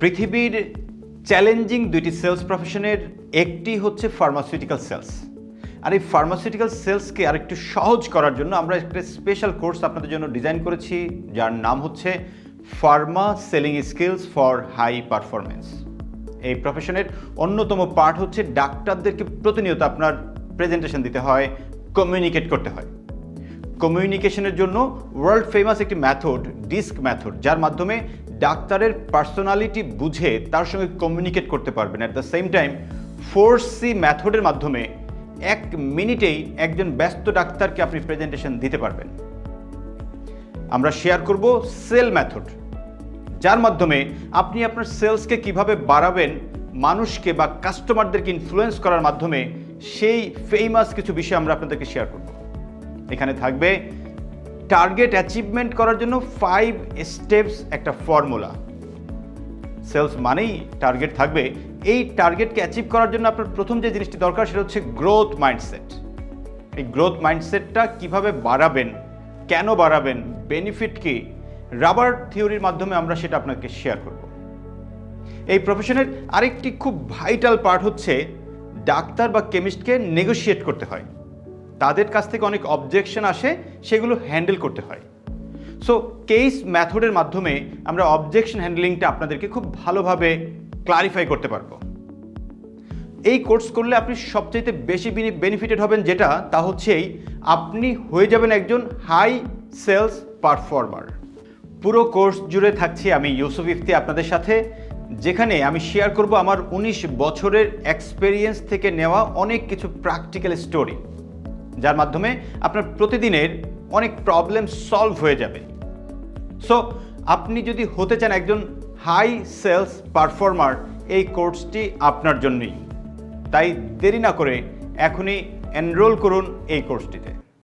পৃথিবীর চ্যালেঞ্জিং দুইটি সেলস প্রফেশনের একটি হচ্ছে ফার্মাসিউটিক্যাল সেলস আর এই ফার্মাসিউটিক্যাল সেলসকে আরেকটু সহজ করার জন্য আমরা একটা স্পেশাল কোর্স আপনাদের জন্য ডিজাইন করেছি, যার নাম হচ্ছে pharma selling skills for high performance এই প্রফেশনের অন্যতম পার্ট হচ্ছে ডাক্তারদেরকে প্রতিনিয়ত আপনার প্রেজেন্টেশন দিতে হয় কমিউনিকেট করতে হয়। কমিউনিকেশনের জন্য ওয়ার্ল্ড ফেমাস একটি ম্যাথড ডিস্ক ম্যাথড যার মাধ্যমে ডাক্তারের পার্সোনালিটি বুঝে তার সঙ্গে কমিউনিকেট করতে পারবেন। At the same time four C ম্যাথডের মাধ্যমে এক মিনিটেই একজন ব্যস্ত ডাক্তারকে আপনি প্রেজেন্টেশন দিতে পারবেন। আমরা শেয়ার করব সেল মেথড যার মাধ্যমে আপনি আপনার সেলসকে কীভাবে বাড়াবেন, মানুষকে বা কাস্টমারদেরকে ইনফ্লুয়েন্স করার মাধ্যমে সেই ফেমাস কিছু বিষয় আমরা আপনাদেরকে শেয়ার করব। এখানে থাকবে টার্গেট অ্যাচিভমেন্ট করার জন্য ফাইভ স্টেপস একটা ফর্মুলা সেলস মানেই টার্গেট থাকবে। এই টার্গেটকে অ্যাচিভ করার জন্য আপনার প্রথম যে জিনিসটি দরকার সেটা হচ্ছে গ্রোথ মাইন্ডসেট এই গ্রোথ মাইন্ডসেটটা কীভাবে বাড়াবেন, কেন বাড়াবেন বেনিফিট কি রাবার থিওরির মাধ্যমে আমরা সেটা আপনাকে শেয়ার করব। এই প্রফেশনের আরেকটি খুব ভাইটাল পার্ট হচ্ছে, ডাক্তার বা কেমিস্টকে নেগোশিয়েট করতে হয়। তাদের কাছ থেকে অনেক অবজেকশন আসে, সেগুলো হ্যান্ডেল করতে হয়। সো কেস ম্যাথডের মাধ্যমে আমরা অবজেকশন হ্যান্ডলিংটা আপনাদেরকে খুব ভালোভাবে ক্লারিফাই করতে পারব। এই কোর্স করলে আপনি সবচাইতে বেশি বেনিফিটেড হবেন যেটা, তা হচ্ছেই আপনি হয়ে যাবেন একজন হাই সেলস পারফর্মার পুরো কোর্স জুড়ে থাকছি আমি ইউসুফ ইফতি আপনাদের সাথে, যেখানে আমি শেয়ার করব আমার ১৯ বছরের এক্সপেরিয়েন্স থেকে নেওয়া অনেক কিছু প্র্যাকটিক্যাল স্টোরি যার মাধ্যমে আপনার প্রতিদিনের অনেক প্রবলেম সলভ হয়ে যাবে। সো আপনি যদি হতে চান একজন হাই সেলস পারফর্মার এই কোর্সটি আপনার জন্যই। তাই দেরি না করে এখনই এনরোল করুন এই কোর্সটিতে